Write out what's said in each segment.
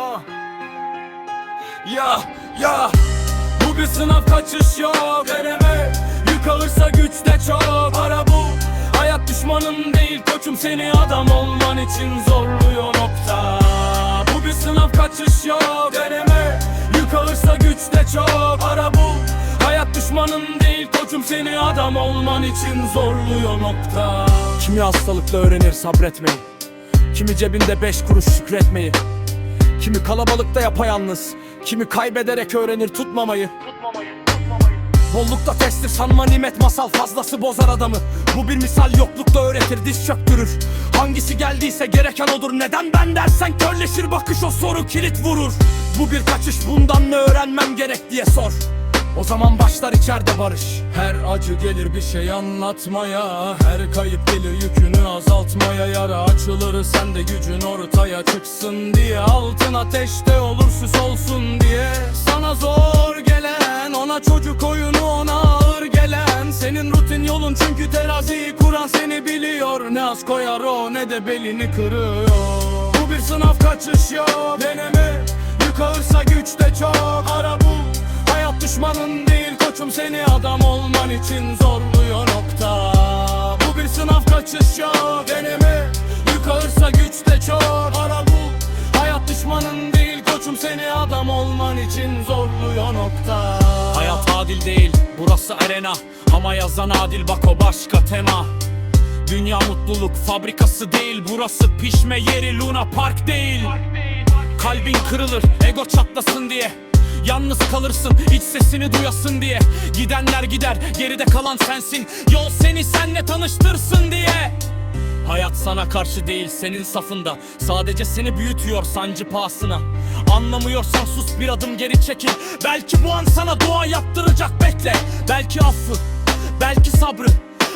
Ah. Ya ya. Bu bir sınav kaçış yok. Deneme Yük güç de çok. Para bu Hayat düşmanın değil. Koçum seni adam olman için zorluyor nokta. Bu bir sınav kaçış yok. Deneme Yük güç de çok. Para bu Hayat düşmanın değil. Koçum seni adam olman için zorluyor nokta. Kimi hastalıkla öğrenir sabretmeyi? Kimi cebinde beş kuruş şükretmeyi Kimi kalabalıkta yapayalnız Kimi kaybederek öğrenir tutmamayı. Bollukta festir sanma nimet masal fazlası bozar adamı. Bu bir misal yoklukta öğretir diz çöktürür. Hangisi geldiyse gereken odur Neden ben dersen körleşir bakış o soru kilit vurur. Bu bir kaçış bundan ne öğrenmem gerek diye sor. O zaman başlar içeride barış. Her acı gelir bir şey anlatmaya Her kayıp gelir yükünü sen de gücün ortaya çıksın diye Altın ateşte olur süs olsun diye. Sana zor gelen ona çocuk oyunu ona ağır gelen. Senin rutin yolun çünkü teraziyi kuran seni biliyor. Ne az koyar o ne de belini kırıyor. Bu bir sınav kaçış yok. Deneme yük güç de çok. Ara bul Hayat düşmanın değil koçum seni. Adam olman için zorluyor nokta. Bu bir sınav kaçış yok. Deneme ağırsa güç de çok. Ara bul Hayat düşmanın değil koçum seni adam olman için zorluyor nokta. Hayat adil değil burası arena. Ama yazan adil bak o başka tema. Dünya mutluluk fabrikası değil Burası pişme yeri Luna Park değil. Kalbin kırılır ego çatlasın diye. Yalnız kalırsın iç sesini duyasın diye. Gidenler gider geride kalan sensin. Yol seni senle tanıştırsın diye Hayat sana karşı değil senin safında. Sadece seni büyütüyor sancı pahasına. Anlamıyorsan sus bir adım geri çekil. Belki bu an sana dua yaptıracak bekle. Belki affı, belki sabrı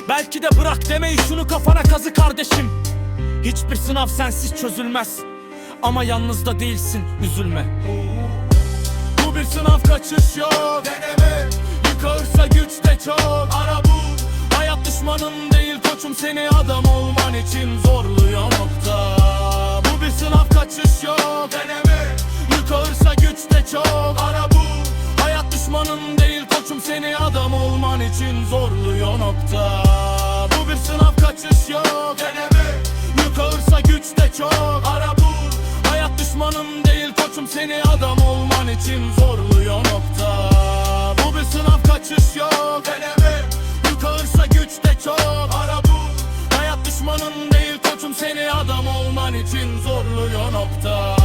Belki de bırak demeyi şunu kafana kazı kardeşim. Hiçbir sınav sensiz çözülmez. Ama yalnız da değilsin üzülme. Bu bir sınav kaçış yok. Deneme Yük ağırsa güç de çok. Ara bul Hayat düşmanın koçum seni adam olman için zorluyor nokta. Bu bir sınav kaçış yok. Deneme. Yük güç de çok. Ara bul Hayat düşmanın değil koçum seni adam olman için zorluyor nokta. Bu bir sınav kaçış yok. Deneme. Yük güç de çok. Ara bul Hayat düşmanın değil koçum seni adam olman için zorluyor nokta için zorluyor nokta